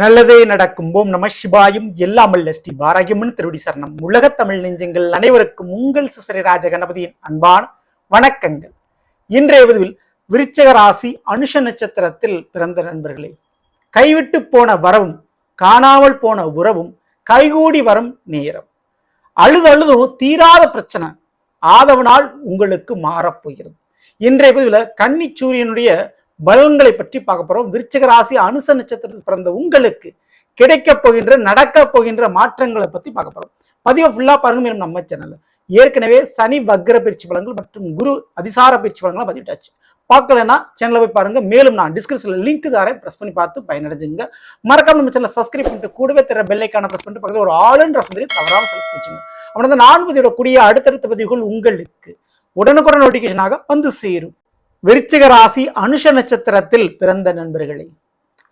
நல்லதே நடக்கும். ஓம் நம சிவாயும். எல்லாமல்ல ஸ்ரீ பாராகியம்மன் திருவடி சரணம். உலகத்தமிழ் நெஞ்சங்கள் அனைவருக்கும் உங்கள் சிசரி ராஜ கணபதியின் அன்பான வணக்கங்கள். இன்றைய பதிவில் விருச்சக ராசி அனுஷ நட்சத்திரத்தில் பிறந்த நண்பர்களே கைவிட்டு போன வரவும் காணாமல் போன உறவும் கைகூடி வரும் நேரம். அழுது அழுதும் தீராத பிரச்சனை ஆதவனால் உங்களுக்கு மாறப்போகிறது இன்றைய பதிவில் கன்னி சூரியனுடைய பலன்களை பற்றி பார்க்க போறோம். விருச்சிக ராசி அனுச நட்சத்திரத்தில் பிறந்த உங்களுக்கு கிடைக்க போகின்ற நடக்க போகின்ற மாற்றங்களை பற்றி பார்க்க போறோம். பதிவை ஃபுல்லாக பாருங்க மேலும் நம்ம சேனல்ல ஏற்கனவே சனி வக்ர பயிற்சி பலன்கள் மற்றும் குரு அதிசார பயிற்சி பலன்களை பதிவிட்டாச்சு. பார்க்கலன்னா சேனலை போய் பாருங்க. மேலும் நான் டிஸ்கிரிப்ஷன்ல லிங்க் தரேன் ப்ரெஸ் பண்ணி பார்த்து பயனடைஞ்சுங்க. மறக்காம நம்ம சேனலை சப்ஸ்கிரைப் பண்ணிட்டு கூடவே தர பெல்லைக்கான ப்ரெஸ் பண்ணிட்டு பக்கத்தில் ஒரு ஆளுன்ற சொல்லி தவறாம செலுத்தி வச்சுங்க அப்படின்னா நான் கூடிய அடுத்தடுத்த பதிவுகள் உங்களுக்கு உடனுக்குடன் நோட்டிஃபிகேஷனாக வந்து சேரும். விருச்சிக ராசி அனுஷ நட்சத்திரத்தில் பிறந்த நண்பர்களே.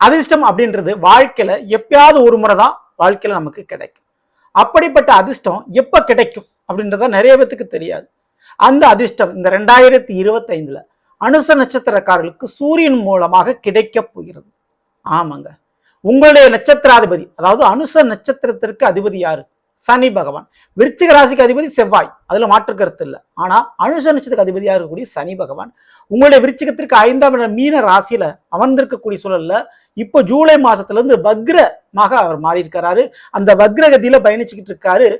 அதிர்ஷ்டம் அப்படின்றது வாழ்க்கையில எப்பயாவது ஒரு முறை தான் வாழ்க்கையில நமக்கு கிடைக்கும். அப்படிப்பட்ட அதிர்ஷ்டம் எப்ப கிடைக்கும் அப்படின்றத நிறைய பேத்துக்கு தெரியாது. அந்த அதிர்ஷ்டம் இந்த ரெண்டாயிரத்தி இருபத்தைந்துல அனுச நட்சத்திரக்காரர்களுக்கு சூரியன் மூலமாக கிடைக்க போகிறது. ஆமாங்க. உங்களுடைய நட்சத்திராதிபதி அதாவது அனுச நட்சத்திரத்திற்கு அதிபதி யாரு? சனி பகவான். விருச்சிக ராசிக்கு அதிபதி செவ்வாய். அதில் மாற்று கருத்து இல்லை. ஆனால் அனுஷ நட்சத்திரத்துக்கு அதிபதியாக இருக்கக்கூடிய சனி பகவான். உங்களுடைய விருச்சிகத்திற்கு ஐந்தாம் இடம் மீன ராசியில் அமர்ந்திருக்கக்கூடிய சூழல்ல இப்போ ஜூலை மாதத்துலேருந்து வக்ரமாக அவர் மாறி இருக்கிறாரு அந்த வக்ரகதியில் பயணிச்சுக்கிட்டு இருக்காரு.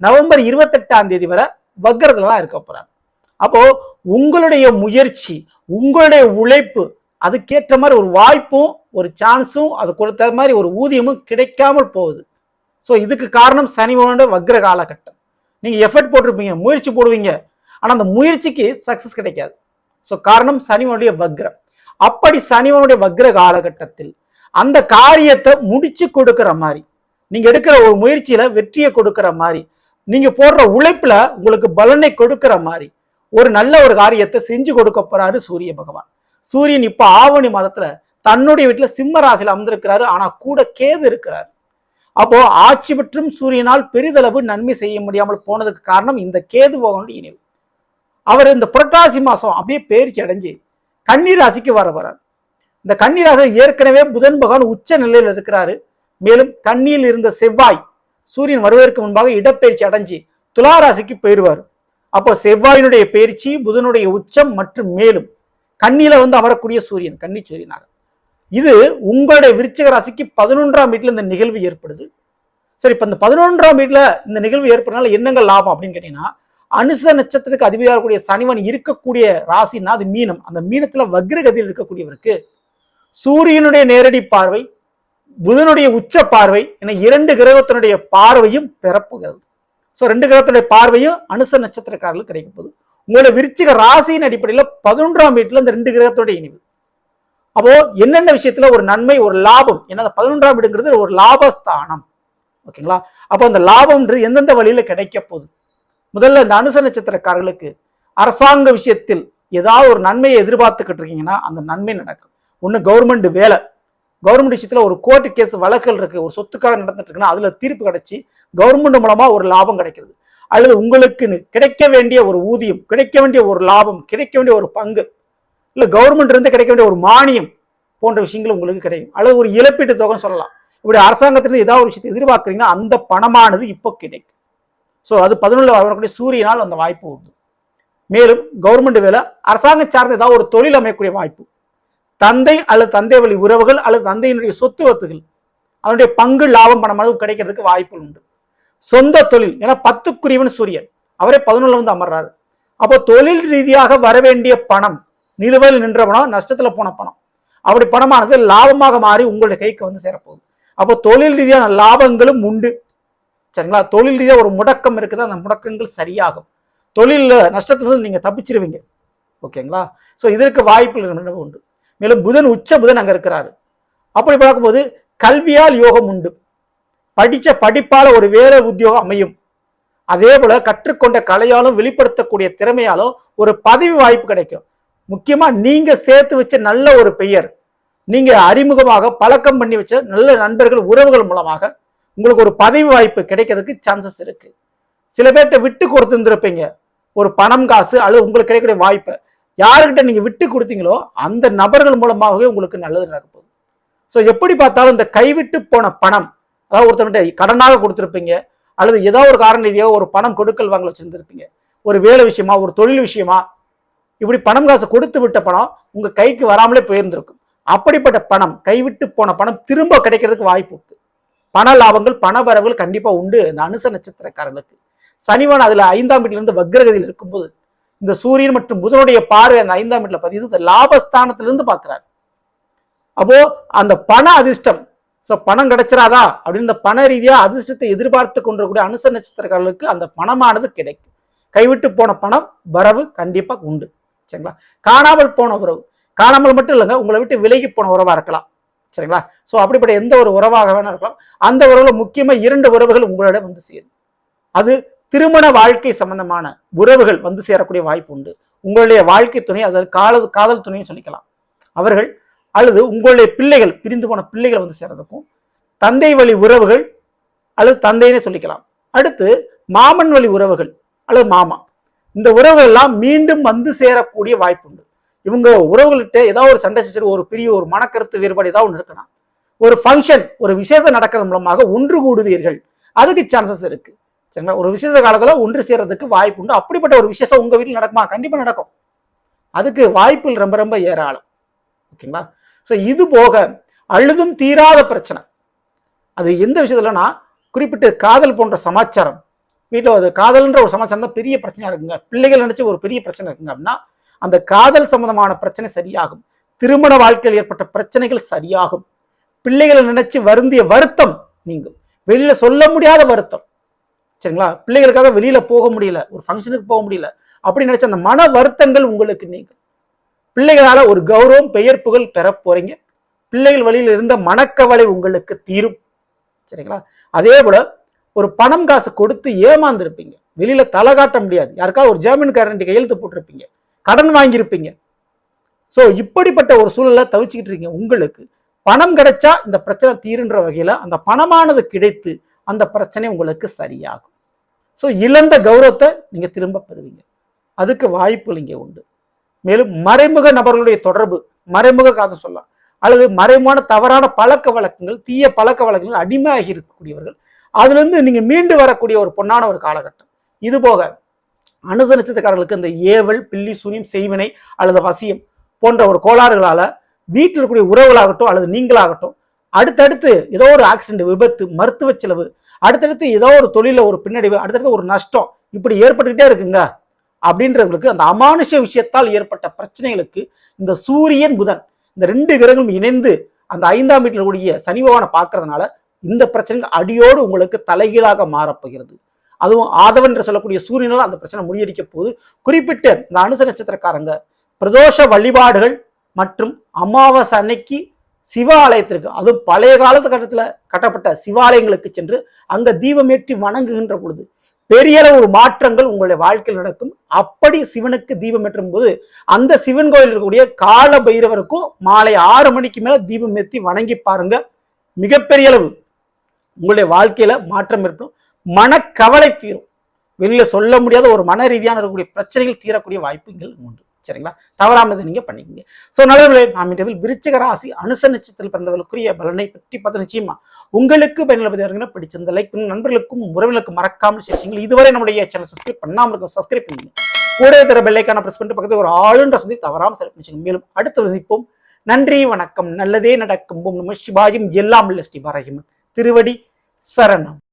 நவம்பர் இருபத்தெட்டாம் தேதி வரை வக்ரத்துல தான் இருக்க போகிறார் அப்போது உங்களுடைய முயற்சி உங்களுடைய உழைப்பு அதுக்கேற்ற மாதிரி ஒரு வாய்ப்பும் ஒரு சான்ஸும் அது கொடுத்த மாதிரி ஒரு ஊதியமும் கிடைக்காமல் போகுது. ஸோ இதுக்கு காரணம் சனிவோட வக்ர காலகட்டம். நீங்கள் எஃபர்ட் போட்டிருப்பீங்க முயற்சி போடுவீங்க. ஆனால் அந்த முயற்சிக்கு சக்ஸஸ் கிடைக்காது. ஸோ காரணம் சனிவனுடைய வக்ரம். அப்படி சனிவனுடைய வக்ர காலகட்டத்தில் அந்த காரியத்தை முடிச்சு கொடுக்குற மாதிரி நீங்கள் எடுக்கிற ஒரு முயற்சியில் வெற்றியை கொடுக்கிற மாதிரி நீங்கள் போடுற உழைப்பில் உங்களுக்கு பலனை கொடுக்கிற மாதிரி ஒரு நல்ல ஒரு காரியத்தை செஞ்சு கொடுக்க போறாரு சூரிய பகவான். சூரியன் இப்போ ஆவணி மாதத்தில் தன்னுடைய வீட்டில் சிம்ம ராசியில் அமர்ந்திருக்கிறாரு. ஆனால் கூட கேது இருக்கிறாரு. அப்போ ஆட்சி பெற்றும் சூரியனால் பெரிதளவு நன்மை செய்ய முடியாமல் போனதுக்கு காரணம் இந்த கேது பகவானுடைய இணைவு அவர் இந்த புரட்டாசி மாசம் அப்படியே பேரிச்சு அடைஞ்சு கண்ணீராசிக்கு வர வரார் இந்த கண்ணீராசி ஏற்கனவே புதன் பகவான் உச்ச நிலையில் இருக்கிறாரு. மேலும் கண்ணியில் இருந்த செவ்வாய் சூரியன் வருவதற்கு முன்பாக இடப்பெயர்ச்சி அடைஞ்சு துலா ராசிக்கு போயிடுவார். அப்போ செவ்வாயினுடைய பயிற்சி புதனுடைய உச்சம் மற்றும் மேலும் கண்ணியில வந்து அமரக்கூடிய சூரியன் கன்னி சூரியனாக. இது உங்களுடைய விருச்சிக ராசிக்கு பதினொன்றாம் வீட்டில் இந்த நிகழ்வு ஏற்படுது. சரி இப்போ இந்த பதினொன்றாம் வீட்டில் இந்த நிகழ்வு ஏற்படுறதுனால என்னங்க லாபம் அப்படின்னு கேட்டீங்கன்னா அனுச நட்சத்திரத்துக்கு அதிபதியாக இருக்கக்கூடிய சனிவன் இருக்கக்கூடிய ராசின்னா அது மீனம். அந்த மீனத்தில் வக்ரகதியில் இருக்கக்கூடியவருக்கு சூரியனுடைய நேரடி பார்வை புதனுடைய உச்ச பார்வை என இரண்டு கிரகத்தினுடைய பார்வையும் பிறப்புகிறது. ஸோ ரெண்டு கிரகத்தினுடைய பார்வையும் அனுச நட்சத்திரக்காரர்கள் கிடைக்க போகுது. உங்களுடைய விருச்சிக ராசியின் அடிப்படையில் பதினொன்றாம் வீட்டில் இந்த ரெண்டு கிரகத்துடைய இணைவு. அப்போ என்னென்ன விஷயத்துல ஒரு நன்மை ஒரு லாபம்? ஏன்னா பதினொன்றாம் வீடுங்கிறது ஒரு லாபஸ்தானம். ஓகேங்களா? அப்போ அந்த லாபம்ன்றது எந்தெந்த வழியில கிடைக்க போகுது? முதல்ல இந்த அனுச நட்சத்திரக்காரர்களுக்கு அரசாங்க விஷயத்தில் ஏதாவது ஒரு நன்மையை எதிர்பார்த்துக்கிட்டு இருக்கீங்கன்னா அந்த நன்மை நடக்கும். ஒன்று கவர்மெண்ட் வேலை. கவர்மெண்ட் விஷயத்தில் ஒரு கோர்ட்டு கேஸ் வழக்குகள் இருக்கு. ஒரு சொத்துக்காக நடந்துட்டு இருக்குன்னா அதுல தீர்ப்பு கிடைச்சி கவர்மெண்ட் மூலமா ஒரு லாபம் கிடைக்கிறது. அல்லது உங்களுக்கு கிடைக்க வேண்டிய ஒரு ஊதியம் கிடைக்க வேண்டிய ஒரு லாபம் கிடைக்க வேண்டிய ஒரு பங்கு இல்லை கவர்மெண்ட் இருந்து கிடைக்க வேண்டிய ஒரு மானியம் போன்ற விஷயங்கள் உங்களுக்கு கிடைக்கும். அல்லது ஒரு இழப்பீட்டு தொகை சொல்லலாம். இப்படி அரசாங்கத்திலிருந்து ஏதாவது ஒரு விஷயத்தை எதிர்பார்க்குறீங்கன்னா அந்த பணமானது இப்போ கிடைக்கும். ஸோ அது பதினொன்று வரக்கூடிய சூரியனால் அந்த வாய்ப்பு உண்டு. மேலும் கவர்மெண்ட் வேலை அரசாங்கம் சார்ந்த ஏதாவது ஒரு தொழில் அமையக்கூடிய வாய்ப்பு. தந்தை அல்லது தந்தை வழி உறவுகள் அல்லது தந்தையினுடைய சொத்து வத்துகள் அதனுடைய பங்கு லாபம் பணமானது கிடைக்கிறதுக்கு வாய்ப்புகள் உண்டு. சொந்த தொழில் ஏன்னா பத்துக்குரியவன் சூரியன். அவரே பதினொன்றில் வந்து அமர்றாரு. அப்போ தொழில் ரீதியாக வர வேண்டிய பணம் நிலுவையில் நின்ற பணம் நஷ்டத்தில் போன பணம். அப்படி பணமானது லாபமாக மாறி உங்களுடைய கைக்கு வந்து சேரப்போகுது. அப்போ தொழில் ரீதியான லாபங்களும் உண்டு. சரிங்களா? தொழில் ரீதியாக ஒரு முடக்கம் இருக்குது? அந்த முடக்கங்கள் சரியாகும். தொழிலில் நஷ்டத்துலேருந்து நீங்கள் தப்பிச்சிருவீங்க. ஓகேங்களா? ஸோ இதற்கு வாய்ப்புகள் உண்டு? மேலும் புதன் உச்ச புதன் அங்கே இருக்கிறாரு. அப்படி பார்க்கும்போது கல்வியால் யோகம் உண்டு. படித்த படிப்பால் ஒரு வேலை உத்தியோகம் அமையும். அதே போல் கற்றுக்கொண்ட கலையாலும் வெளிப்படுத்தக்கூடிய திறமையாலும் ஒரு பதவி வாய்ப்பு கிடைக்கும். முக்கியமாக நீங்கள் சேர்த்து வச்ச நல்ல ஒரு பெயர் நீங்கள் அறிமுகமாக பழக்கம் பண்ணி வச்ச நல்ல நண்பர்கள் உறவுகள் மூலமாக உங்களுக்கு ஒரு பதவி வாய்ப்பு கிடைக்கிறதுக்கு சான்சஸ் இருக்குது சில பேர்கிட்ட விட்டு கொடுத்துருந்துருப்பீங்க. ஒரு பணம் காசு அல்லது உங்களுக்கு கிடைக்கக்கூடிய வாய்ப்பை. யாருக்கிட்ட நீங்கள் விட்டு கொடுத்தீங்களோ அந்த நபர்கள் மூலமாகவே உங்களுக்கு நல்லது நடக்க போகுது. ஸோ எப்படி பார்த்தாலும் இந்த கைவிட்டு போன பணம் அதாவது ஒருத்தர்கிட்ட கடனாக கொடுத்துருப்பீங்க அல்லது ஏதோ ஒரு காரண ரீதியாக ஒரு பணம் கொடுக்கல் வாங்கல வச்சுருந்துருப்பீங்க. ஒரு வேலை விஷயமா ஒரு தொழில் விஷயமா இப்படி பணம் காசு கொடுத்து விட்ட பணம் உங்க கைக்கு வராமலே போயிருந்திருக்கும். அப்படிப்பட்ட பணம் கைவிட்டு போன பணம் திரும்ப கிடைக்கிறதுக்கு வாய்ப்பு உண்டு. பண லாபங்கள் பண வரவுகள் கண்டிப்பா உண்டு இந்த அனுச நட்சத்திரக்காரர்களுக்கு. சனிவன் அதுல ஐந்தாம் வீட்டிலிருந்து வக்ரகதியில் இருக்கும்போது இந்த சூரியன் மற்றும் புதனுடைய பார்வை அந்த ஐந்தாம் வீட்டில் பதிவு இந்த லாபஸ்தானத்திலிருந்து பார்க்கிறார். அப்போ அந்த பண அதிர்ஷ்டம் ஸோ பணம் கிடைச்சிடாதா அப்படின்னு இந்த பண ரீதியா அதிர்ஷ்டத்தை எதிர்பார்த்து கொண்டிருக்கூடிய அனுச நட்சத்திரக்காரர்களுக்கு அந்த பணமானது கிடைக்கும். கைவிட்டு போன பணம் வரவு கண்டிப்பாக உண்டு. சரிங்களா? காணாமல் போன உறவு. காணாமல் மட்டும் இல்லைங்க உங்களை விட்டு விலகி போன உறவாக இருக்கலாம். சரிங்களா? ஸோ அப்படிப்பட்ட எந்த ஒரு உறவாக வேணா இருக்கலாம். அந்த உறவில் முக்கியமாக இரண்டு உறவுகள் உங்களிடம் வந்து சேரும். அது திருமண வாழ்க்கை சம்பந்தமான உறவுகள் வந்து சேரக்கூடிய வாய்ப்பு உண்டு. உங்களுடைய வாழ்க்கை துணை அதாவது கால காதல் துணையும் சொல்லிக்கலாம். அவர்கள் அல்லது உங்களுடைய பிள்ளைகள் பிரிந்து போன பிள்ளைகள் வந்து சேர்றதுக்கும் தந்தை வழி உறவுகள் அல்லது தந்தைன்னு சொல்லிக்கலாம். அடுத்து மாமன் வழி உறவுகள் அல்லது மாமா. இந்த உறவுகள் எல்லாம் மீண்டும் வந்து சேரக்கூடிய வாய்ப்பு உண்டு இவங்க உறவுகள்கிட்ட ஏதாவது ஒரு சண்டை சச்சரவு ஒரு பெரிய ஒரு மனக்கருத்து வேறுபாடு ஏதாவது ஒன்று இருக்கலாம் ஒரு ஃபங்க்ஷன் ஒரு விசேஷம் நடக்கிறது மூலமாக ஒன்று கூடுவீர்கள். அதுக்கு சான்சஸ் இருக்கு. சரிங்களா? ஒரு விசேஷ காலத்தில் ஒன்று சேர்றதுக்கு வாய்ப்பு உண்டு அப்படிப்பட்ட ஒரு விசேஷம் உங்கள் வீட்டில் நடக்குமா? கண்டிப்பாக நடக்கும். அதுக்கு வாய்ப்புகள் ரொம்ப ரொம்ப ஏராளம். ஓகேங்களா? ஸோ இது போக அழுதும் தீராத பிரச்சனை. அது எந்த விஷயத்துலனா குறிப்பிட்ட காதல் போன்ற சமாச்சாரம். வீட்டில் ஒரு காதல்ன்ற ஒரு சமாச்சாரம் தான் பெரிய பிரச்சனையாக இருக்குங்க. பிள்ளைகள் நினச்சி ஒரு பெரிய பிரச்சனை இருக்குங்க. அப்படின்னா அந்த காதல் சம்பந்தமான பிரச்சனை சரியாகும். திருமண வாழ்க்கையில் ஏற்பட்ட பிரச்சனைகள் சரியாகும். பிள்ளைகளை நினைச்சு வருந்திய வருத்தம் நீங்கும். வெளியில சொல்ல முடியாத வருத்தம். சரிங்களா? பிள்ளைகளுக்காக வெளியில போக முடியல ஒரு ஃபங்க்ஷனுக்கு போக முடியல அப்படி நினைச்ச அந்த மன வருத்தங்கள் உங்களுக்கு நீங்கும். பிள்ளைகளால ஒரு கௌரவம் பெயர் புகழ் பெற போறீங்க. பிள்ளைகள் வழியில் இருந்த மனக்கவலை உங்களுக்கு தீரும். சரிங்களா? அதே போல ஒரு பணம் காசு கொடுத்து ஏமாந்துருப்பீங்க. வெளியில தலை காட்ட முடியாது. யாருக்காவது ஒரு ஜாமீன்காரன் கையெழுத்து போட்டிருப்பீங்க. கடன் வாங்கியிருப்பீங்க. ஸோ இப்படிப்பட்ட ஒரு சூழலை தவிச்சுக்கிட்டு இருக்கீங்க. உங்களுக்கு பணம் கிடைச்சா இந்த பிரச்சனை தீருன்ற வகையில் அந்த பணமானது கிடைத்து அந்த பிரச்சனை உங்களுக்கு சரியாகும். ஸோ இழந்த கௌரவத்தை நீங்கள் திரும்ப பெறுவீங்க. அதுக்கு வாய்ப்புகள் இங்கே உண்டு. மேலும் மறைமுக நபர்களுடைய தொடர்பு மறைமுக காதம் சொல்லலாம். அல்லது மறைமுகமான தவறான பழக்க வழக்கங்கள் தீய பழக்க வழக்கங்கள் அடிமையாகி இருக்கக்கூடியவர்கள் அதுலேருந்து நீங்கள் மீண்டு வரக்கூடிய ஒரு பொன்னான ஒரு காலகட்டம். இது போக அனுச நட்சத்திரக்காரர்களுக்கு இந்த ஏவல் பில்லி சுனியம் செய்வினை அல்லது வசியம் போன்ற ஒரு கோளாறுகளால் வீட்டில் இருக்கக்கூடிய உறவுகளாகட்டும் அல்லது நீங்களாகட்டும் அடுத்தடுத்து ஏதோ ஒரு ஆக்சிடென்ட் விபத்து மருத்துவ செலவு அடுத்தடுத்து ஏதோ ஒரு தொழிலில் ஒரு பின்னடைவு அடுத்தடுத்து ஒரு நஷ்டம் இப்படி ஏற்பட்டுக்கிட்டே இருக்குங்க. அப்படின்றவங்களுக்கு அந்த அமானுஷ விஷயத்தால் ஏற்பட்ட பிரச்சனைகளுக்கு இந்த சூரியன் புதன் இந்த ரெண்டு கிரகங்களும் இணைந்து அந்த ஐந்தாம் வீட்டில் கூடிய சனி பகவானை பார்க்கறதுனால இந்த பிரச்சனைகள் அடியோடு உங்களுக்கு தலைகீழாக மாறப்போகிறது அதுவும் ஆதவன் என்று சொல்லக்கூடிய சூரியனால் அந்த பிரச்சனை முறியடிக்க போகுது. குறிப்பிட்ட இந்த அனுச நட்சத்திரக்காரங்க பிரதோஷ வழிபாடுகள் மற்றும் அமாவாசை அன்னைக்கு சிவாலயத்திற்கு அதுவும் பழைய காலத்து கட்டத்தில் கட்டப்பட்ட சிவாலயங்களுக்கு சென்று அங்க தீபமேற்றி வணங்குகின்ற பொழுது பெரிய அளவு ஒரு மாற்றங்கள் உங்களுடைய வாழ்க்கையில் நடக்கும். அப்படி சிவனுக்கு தீபம் ஏற்றும் போது அந்த சிவன் கோயில் இருக்கக்கூடிய கால பைரவருக்கும் மாலை ஆறு மணிக்கு மேல தீபம் ஏற்றி வணங்கி பாருங்க. மிகப்பெரிய அளவு உங்களுடைய வாழ்க்கையில மாற்றம் ஏற்படும். மனக்கவலை தீரும். வெளியில சொல்ல முடியாத ஒரு மன ரீதியான இருக்கக்கூடிய பிரச்சனைகள் தீரக்கூடிய வாய்ப்புகள் உண்டு. சரிங்களா? தவறாமல் இதை நீங்க பண்ணிக்கங்க. ஸோ நல்லவர்களே நாம் இன்றைய விருச்சிக ராசி அனுச நட்சத்திரத்தில் பிறந்தவர்களுக்குரிய பலனை பற்றி பார்த்து நிச்சயமா உங்களுக்கு பயனுள்ள பிடிச்சிருந்த லைக் பண்ணுங்க. நண்பர்களுக்கும் உறவுகளுக்கும் மறக்காமல் சேர்ச்சிங்க இதுவரை நம்முடைய சேனல் சப்ஸ்கிரைப் பண்ணாமல் இருக்கும் சப்ஸ்கிரைப் பண்ணுங்க கூட தர பெல்லைக்கான பிரஸ் பண்ணிட்டு பக்கத்தில் ஒரு ஆளுன்ற சொல்லி தவறாமல் செலக்ட் பண்ணிச்சுங்க மேலும் அடுத்து சந்திப்போம் நன்றி வணக்கம். நல்லதே நடக்கும். ஓம் நம எல்லாம் உள்ள ஸ்ரீ பாரகிமன் திருவடி சரணம்.